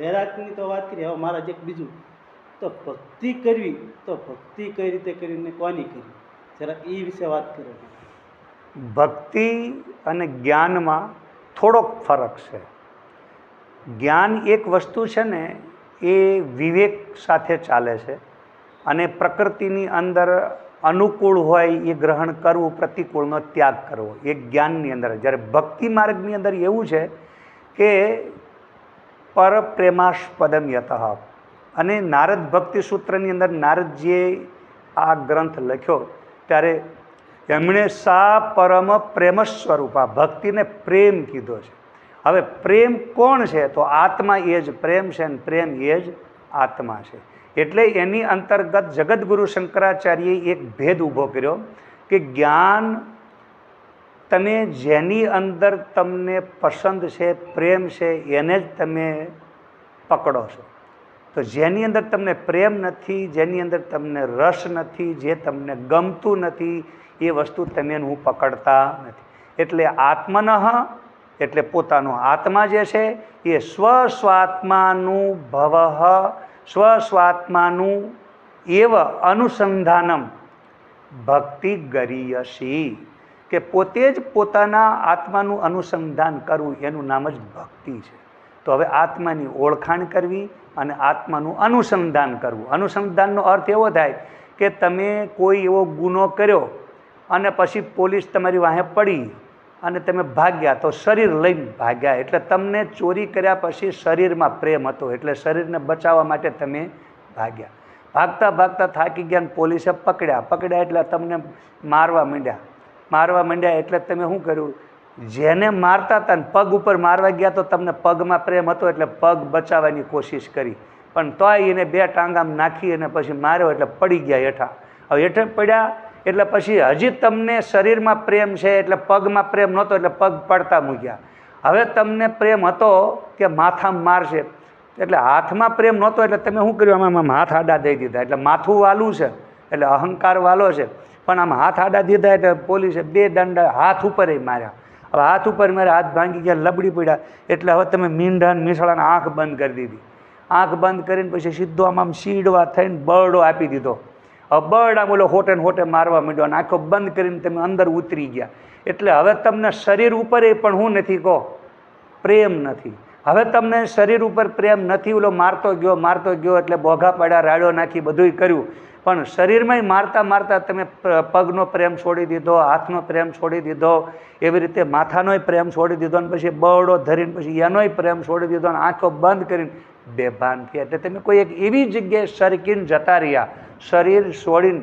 વૈરાગની તો વાત કરી, હવે મારા જે બીજું. તો ભક્તિ કરવી, તો ભક્તિ કઈ રીતે કરીને કોની કરવી? જરા એ વિશે વાત કરો. ભક્તિ અને જ્ઞાનમાં થોડોક ફરક છે. જ્ઞાન એક વસ્તુ છે ને, એ વિવેક સાથે ચાલે છે અને પ્રકૃતિની અંદર અનુકૂળ હોય એ ગ્રહણ કરવું, પ્રતિકૂળનો ત્યાગ કરવો, એ જ્ઞાનની અંદર. જ્યારે ભક્તિ માર્ગની અંદર એવું છે કે પરપ્રેમાસ્પદમ યત. અને નારદ ભક્તિ સૂત્રની અંદર નારદજીએ આ ગ્રંથ લખ્યો ત્યારે એમણે સા પરમ પ્રેમ સ્વરૂપા, ભક્તિને પ્રેમ કીધો છે. હવે પ્રેમ કોણ છે? તો આત્મા એ જ પ્રેમ છે અને પ્રેમ એ જ આત્મા છે. એટલે એની અંતર્ગત જગદગુરુ શંકરાચાર્યએ એક ભેદ ઊભો કર્યો કે જ્ઞાન તમે જેની અંદર તમને પસંદ છે, પ્રેમ છે, એને જ તમે પકડો છો. તો જેની અંદર તમને પ્રેમ નથી, જેની અંદર તમને રસ નથી, જે તમને ગમતું નથી, એ વસ્તુ તમે હું પકડતા નથી. એટલે આત્મનઃ એટલે પોતાનો આત્મા જે છે, એ સ્વસ્વાત્માનું ભવ, સ્વસ્વાત્માનું એવ અનુસંધાનમ ભક્તિ ગરીયસી. કે પોતે જ પોતાના આત્માનું અનુસંધાન કરવું, એનું નામ જ ભક્તિ છે. તો હવે આત્માની ઓળખાણ કરવી અને આત્માનું અનુસંધાન કરવું. અનુસંધાનનો અર્થ એવો થાય કે તમે કોઈ એવો ગુનો કર્યો અને પછી પોલીસ તમારી વાહે પડી અને તમે ભાગ્યા, તો શરીર લઈને ભાગ્યા. એટલે તમને ચોરી કર્યા પછી શરીરમાં પ્રેમ હતો, એટલે શરીરને બચાવવા માટે તમે ભાગ્યા. ભાગતા ભાગતા થાકી ગયા પોલીસે પકડ્યા. પકડ્યા એટલે તમને મારવા માંડ્યા. મારવા માંડ્યા એટલે તમે શું કર્યું? જેને મારતા હતા ને પગ ઉપર મારવા ગયા તો તમને પગમાં પ્રેમ હતો એટલે પગ બચાવવાની કોશિશ કરી. પણ તોય એને બે ટાંગામાં નાખી અને પછી માર્યો એટલે પડી ગયા હેઠા. હવે હેઠે પડ્યા એટલે પછી હજી તમને શરીરમાં પ્રેમ છે એટલે પગમાં પ્રેમ નહોતો એટલે પગ પડતા મૂક્યા. હવે તમને પ્રેમ હતો કે માથામાં મારશે એટલે હાથમાં પ્રેમ નહોતો એટલે તમે શું કર્યું? આમાં હાથ આડા દઈ દીધા. એટલે માથું વાલું છે, એટલે અહંકાર વાલો છે. પણ આમ હાથ આડા દીધા એટલે પોલીસે બે દંડ હાથ ઉપર માર્યા. હવે હાથ ઉપર મારે હાથ ભાંગી ગયા, લબડી પડ્યા. એટલે હવે તમે મીંઢા ને મીસળાને આંખ બંધ કરી દીધી. આંખ બંધ કરીને પછી સીધો આમ આમ સીડવા થઈને બરડો આપી દીધો. હવે આમ બોલો હોટે હોટે મારવા માંડ્યો અને આંખો બંધ કરીને તમે અંદર ઉતરી ગયા. એટલે હવે તમને શરીર ઉપર એ પણ હું નથી કહો, પ્રેમ નથી. હવે તમને શરીર ઉપર પ્રેમ નથી, ઓલો મારતો ગયો મારતો ગયો એટલે બોઘા પડ્યા રાડો નાખી બધુંય કર્યું. પણ શરીરમાંય મારતા મારતા તમે પગનો પ્રેમ છોડી દીધો, હાથનો પ્રેમ છોડી દીધો, એવી રીતે માથાનોય પ્રેમ છોડી દીધો અને પછી બરડો ધરીને પછી એનોય પ્રેમ છોડી દીધો અને આંખો બંધ કરીને બેભાન થયા. એટલે તમે કોઈ એક એવી જગ્યાએ સરકીને જતા રહ્યા. શરીર છોડીને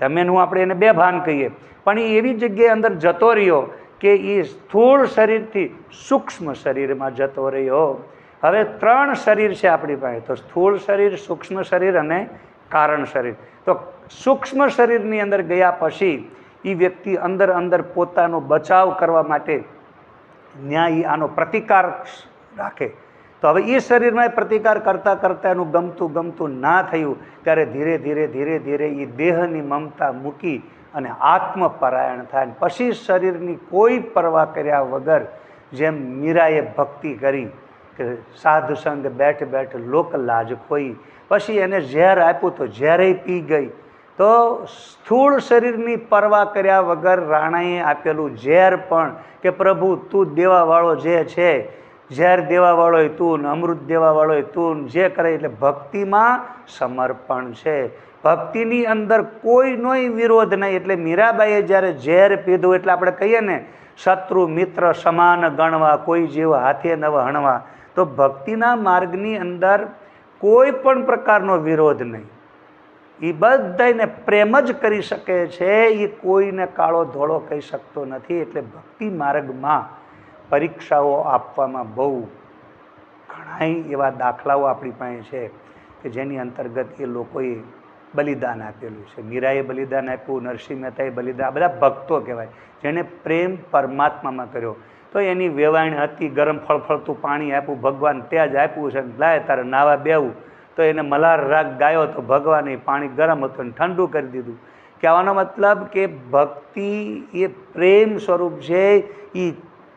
તમે હું આપણે એને બેભાન કહીએ. પણ એ એવી જગ્યાએ અંદર જતો રહ્યો કે એ સ્થૂળ શરીરથી સૂક્ષ્મ શરીરમાં જતો રહ્યો. હવે ત્રણ શરીર છે આપણી પાસે. તો સ્થૂળ શરીર, સૂક્ષ્મ શરીર અને કારણ શરીર. તો સૂક્ષ્મ શરીરની અંદર ગયા પછી એ વ્યક્તિ અંદર અંદર પોતાનો બચાવ કરવા માટે ન્યાય આનો પ્રતિકાર રાખે. તો હવે એ શરીરમાં પ્રતિકાર કરતાં કરતાં એનું ગમતું ગમતું ના થયું, ત્યારે ધીરે ધીરે ધીરે ધીરે એ દેહની મમતા મૂકી અને આત્મપરાયણ થાય. પછી શરીરની કોઈ પરવા કર્યા વગર જેમ મીરાએ ભક્તિ કરી કે સાધુ સંગ બેઠ બેઠ લોક લાજ ખોઈ. પછી એને ઝેર આપ્યું તો ઝેરે પી ગઈ. તો સ્થૂળ શરીરની પરવા કર્યા વગર રાણાએ આપેલું ઝેર પણ કે પ્રભુ તું દેવાવાળો જે છે, ઝેર દેવાવાળો તું ને અમૃત દેવાવાળો તું જે કરે એટલે ભક્તિમાં સમર્પણ છે. ભક્તિની અંદર કોઈનોય વિરોધ નહીં એટલે મીરાબાઈએ જ્યારે ઝેર પીધું એટલે આપણે કહીએ ને, શત્રુ મિત્ર સમાન ગણવા, કોઈ જેવો હાથે નવ હણવા. તો ભક્તિના માર્ગની અંદર કોઈ પણ પ્રકારનો વિરોધ નહીં. એ બધાને પ્રેમ જ કરી શકે છે એ કોઈને કાળો ધોળો કહી શકતો નથી. એટલે ભક્તિ માર્ગમાં પરીક્ષાઓ આપવામાં બહુ ઘણાય એવા દાખલાઓ આપણી પાસે છે કે જેની અંતર્ગત એ લોકોએ બલિદાન આપેલું છે. મીરાએ બલિદાન આપ્યું, નરસિંહ મહેતાએ બલિદાન બધા ભક્તો કહેવાય, જેણે પ્રેમ પરમાત્મામાં કર્યો. તો એની વેવાણ હતી, ગરમ ફળફળતું પાણી આપ્યું, ભગવાન ત્યાં જ આપ્યું છે લાય તારે નાવા બેવું. તો એને મલાર રાગ ગાયો તો ભગવાને પાણી ગરમ હતું અને ઠંડુ કરી દીધું. કહેવાનો મતલબ કે ભક્તિ એ પ્રેમ સ્વરૂપ છે એ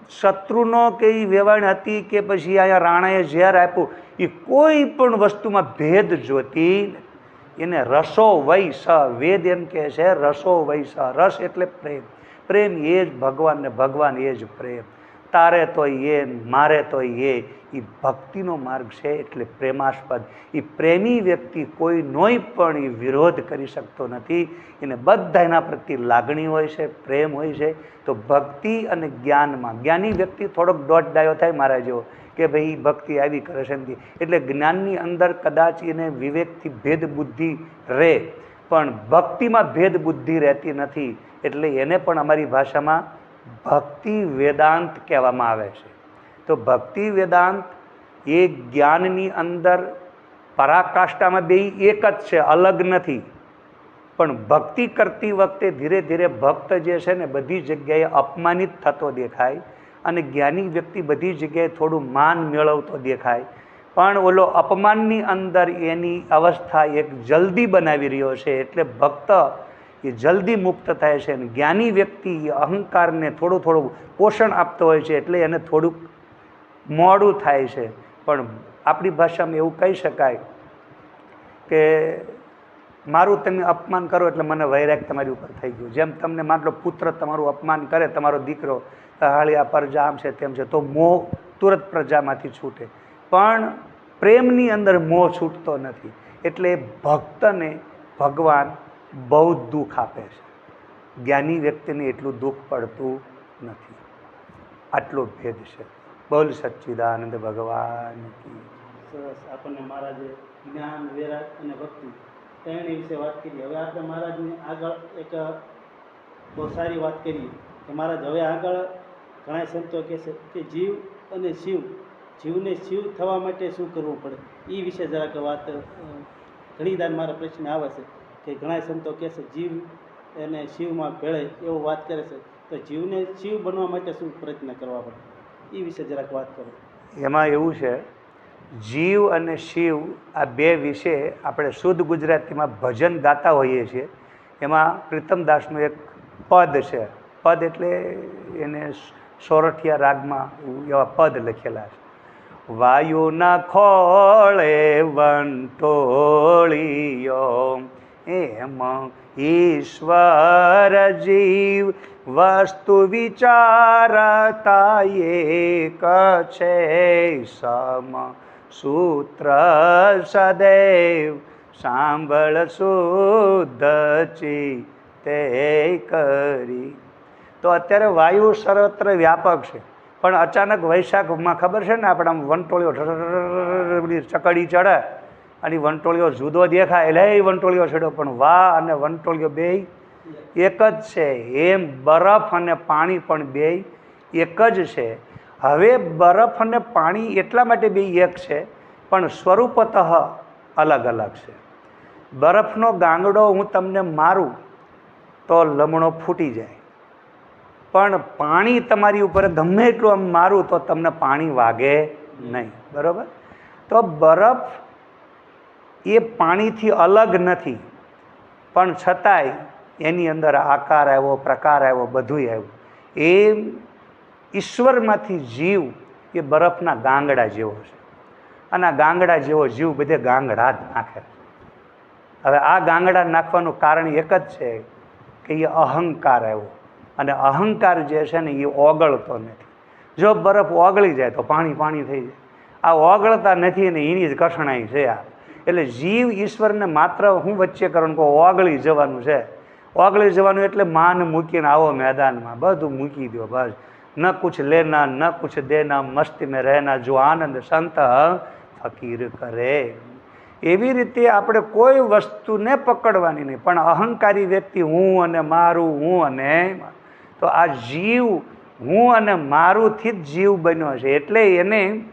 શત્રુનો કે એ વેવાણ હતી કે પછી અહીંયા રાણાએ ઝેર આપ્યું એ કોઈ પણ વસ્તુમાં ભેદ જોતી એને રસો વૈ સ, વેદ એમ કહે છે, રસો વૈ સ, રસ એટલે પ્રેમ. પ્રેમ એ જ ભગવાન ને ભગવાન એ જ પ્રેમ. તારે તો એ, મારે તો એ. એ ભક્તિનો માર્ગ છે એટલે પ્રેમાસ્પદ. એ પ્રેમી વ્યક્તિ કોઈ નોય પણ એ વિરોધ કરી શકતો નથી. એને બધા એના પ્રત્યે લાગણી હોય છે, પ્રેમ હોય છે. તો ભક્તિ અને જ્ઞાનમાં, જ્ઞાની વ્યક્તિ થોડોક દોઢ ડાયો થાય મારા જેવો, કે ભાઈ ભક્તિ આવી કરે છે નથી એટલે જ્ઞાનની અંદર કદાચ એને વિવેકથી ભેદ બુદ્ધિ રહે પણ ભક્તિમાં ભેદ બુદ્ધિ રહેતી નથી. એટલે એને પણ અમારી ભાષામાં ભક્તિ વેદાંત કહેવામાં આવે છે. તો ભક્તિ વેદાંત એ જ્ઞાનની અંદર પરાકાષ્ઠામાં બે એક જ છે, અલગ નથી. પણ ભક્તિ કરતી વખતે ધીરે ધીરે ભક્ત જે છે ને બધી જગ્યાએ અપમાનિત થતો દેખાય અને જ્ઞાની વ્યક્તિ બધી જગ્યાએ થોડું માન મેળવતો દેખાય. પણ ઓલો અપમાનની અંદર એની અવસ્થા એક જલ્દી બનાવી રહ્યો છે, એટલે ભક્ત એ જલ્દી મુક્ત થાય છે અને જ્ઞાની વ્યક્તિ અહંકારને થોડું થોડું પોષણ આપતો હોય છે એટલે એને થોડુંક મોડું થાય છે. પણ આપણી ભાષામાં એવું કહી શકાય કે મારું તમે અપમાન કરો એટલે મને વૈરાગ તમારી ઉપર થઈ ગયું. જેમ તમને માટલો પુત્ર તમારું અપમાન કરે, તમારો દીકરો હાળિયા પ્રજા આમ છે તેમ છે, તો મોહ તુરત પ્રજામાંથી છૂટે. પણ પ્રેમની અંદર મોહ છૂટતો નથી. એટલે ભક્તને ભગવાન બહુ જ દુઃખ આપે છે. જ્ઞાની વ્યક્તિને એટલું દુઃખ પડતું નથી. આટલો ભેદ છે. બોલ સચ્ચિદાનંદ ભગવાન કી સરસ. આપણને મહારાજે જ્ઞાન, વૈરાગ અને ભક્તિ ત્રણેય વિશે વાત કરી. હવે આપણે મહારાજને આગળ એક બહુ સારી વાત કરી કે મહારાજ, હવે આગળ ઘણા સંતો કહે છે કે જીવ અને શિવ, જીવને શિવ થવા માટે શું કરવું પડે? એ વિશે જરાક વાત ઘણી દાન મારા પ્રશ્ન આવે છે. કે ઘણા સંતો કહે છે, જીવ એને શિવમાં ભેળે એવું વાત કરે છે. તો જીવને શિવ બનવા માટે શું પ્રયત્ન કરવા પડે? એ વિશે જરાક વાત કરો. એમાં એવું છે, જીવ અને શિવ આ બે વિશે આપણે શુદ્ધ ગુજરાતીમાં ભજન ગાતા હોઈએ છીએ. એમાં પ્રીતમદાસનું એક પદ છે. પદ એટલે એને સોરઠિયા રાગમાં એવા પદ લખેલા છે. વાયુના ખોળે વંટોળિયો એમ ઈશ્વર જીવ વસ્તુ વિચારતા એક છે સમ સૂત્ર સદૈવ સાંભળ શુદ્ધ તે કરી. તો અત્યારે વાયુ સર્વત્ર વ્યાપક છે. પણ અચાનક વૈશાખમાં ખબર છે ને આપણે આમ વંટોળ્યો ચકડી ચડે અને વંટોળીઓ જુદો દેખાય. એટલે એ વંટોળીઓ છેડો. પણ વા અને વંટોળીઓ બે એક જ છે. એમ બરફ અને પાણી પણ બે એક જ છે. હવે બરફ અને પાણી એટલા માટે બે એક છે, પણ સ્વરૂપતઃ અલગ અલગ છે. બરફનો ગાંગડો હું તમને મારું તો લમણો ફૂટી જાય. પણ પાણી તમારી ઉપર ગમે એટલું આમ મારું તો તમને પાણી વાગે નહીં. બરાબર? તો બરફ એ પાણીથી અલગ નથી. પણ છતાંય એની અંદર આકાર આવ્યો, પ્રકાર આવ્યો, બધુંય આવ્યું. એમ ઈશ્વરમાંથી જીવ એ બરફના ગાંગડા જેવો છે. અને આ ગાંગડા જેવો જીવ બધે ગાંગડા જ નાખે હવે આ ગાંગડા નાખવાનું કારણ એક જ છે કે એ અહંકાર આવ્યો. અને અહંકાર જે છે ને એ ઓગળતો નથી. જો બરફ ઓગળી જાય તો પાણી પાણી થઈ જાય. આ ઓગળતા નથી ને એની જ કઠણાઈ છે આ. એટલે જીવ ઈશ્વરને માત્ર હું વચ્ચે કરવાનું કહું, ઓગળી જવાનું છે. ઓગળી જવાનું એટલે માન મૂકીને આવો મેદાનમાં. બધું મૂકી દો બસ. ન કુછ લેના, ન કુછ દેના મસ્તી મેં રહેના, જો આનંદ સંત ફકીર કરે. એવી રીતે આપણે કોઈ વસ્તુને પકડવાની નહીં. પણ અહંકારી વ્યક્તિ હું અને મારું, હું અને તો આ જીવ હું અને મારુંથી જ જીવ બન્યો છે. એટલે એને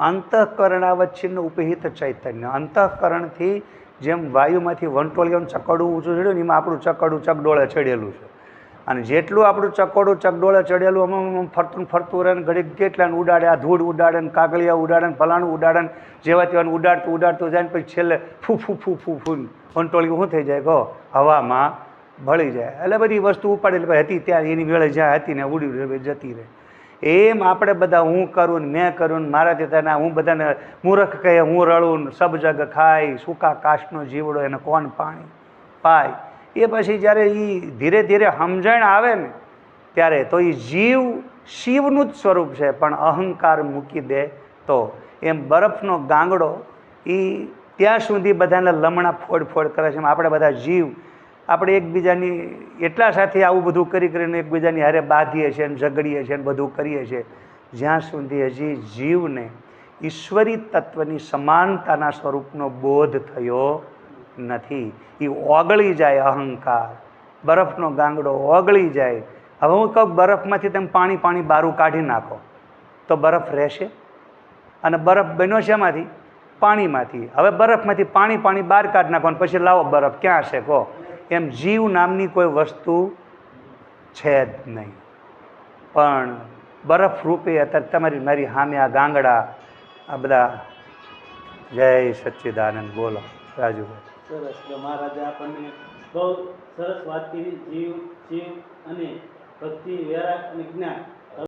અંતઃકરણાવચ્છિન્ન ઉપહિત ચૈતન્ય. અંતઃકરણથી જેમ વાયુમાંથી વંટોળિયાનું ચકડું ઊંચું ચડ્યું ને એમાં આપણું ચકડું ચકડોળે ચડેલું છે. અને જેટલું આપણું ચકડું ચકડોળે ચડેલું, આમ ફરતું ફરતું રહે ને ઘડીક કેટલાને ઉડાડે, આ ધૂળ ઉડાડે ને કાગળિયા ઉડાડે ને ફલાણું ઉડાડે ને જેવા તેવાનું ઉડાડતું ઉડાડતું જાય ને પછી છેલ્લે ફૂ ફૂ ફૂ ફૂ ફૂ વંટોળિયું શું થઈ જાય કહો? હવામાં ભળી જાય. એટલે બધી વસ્તુ ઉપાડે એટલે પછી હતી ત્યાં, એની વેળે જ્યાં હતી ને ઉડી જતી રહે. એમ આપણે બધા હું કરું ને મેં કરું ને મારાથી તને હું બધાને મૂર્ખ કહે હું રળું ને સબ જગ ખાય, સૂકા કાશનો જીવડો એને કોણ પાણી? પાય. એ પછી જ્યારે એ ધીરે ધીરે સમજણ આવે ને, ત્યારે તો એ જીવ શિવનું જ સ્વરૂપ છે, પણ અહંકાર મૂકી દે તો. એમ બરફનો ગાંગડો એ ત્યાં સુધી બધાને લમણા ફોડ ફોડ કરે છે, એમ આપણે બધા જીવ આપણે એકબીજાની એટલા સાથે આવું બધું કરી કરીને એકબીજાની હારે બાંધીએ છીએ ને ઝઘડીએ છીએ ને બધું કરીએ છીએ, જ્યાં સુધી હજી જીવને ઈશ્વરી તત્વની સમાનતાના સ્વરૂપનો બોધ થયો નથી. એ ઓગળી જાય અહંકાર. બરફનો ગાંગડો ઓગળી જાય. હવે હું કહું બરફમાંથી તમે પાણી પાણી બારું કાઢી નાખો, તો બરફ રહેશે. અને બરફ બન્યો છે એમાંથી પાણીમાંથી. હવે બરફમાંથી પાણી પાણી બહાર કાઢી નાખો અને પછી લાવો બરફ, ક્યાં છે કહો. એમ જીવ નામની કોઈ વસ્તુ છે જ નહીં. પણ બરફ રૂપે અત્યારે તમારી મારી સામે આ ગાંગડા, આ બધા જય સચ્ચિદાનંદ, બોલો, રાજુભાઈ. સરસ તો મહારાજે આપણને બહુ સરસ વાત કરી જીવ જીવ અને ભક્તિ વેરા અને જ્ઞાન.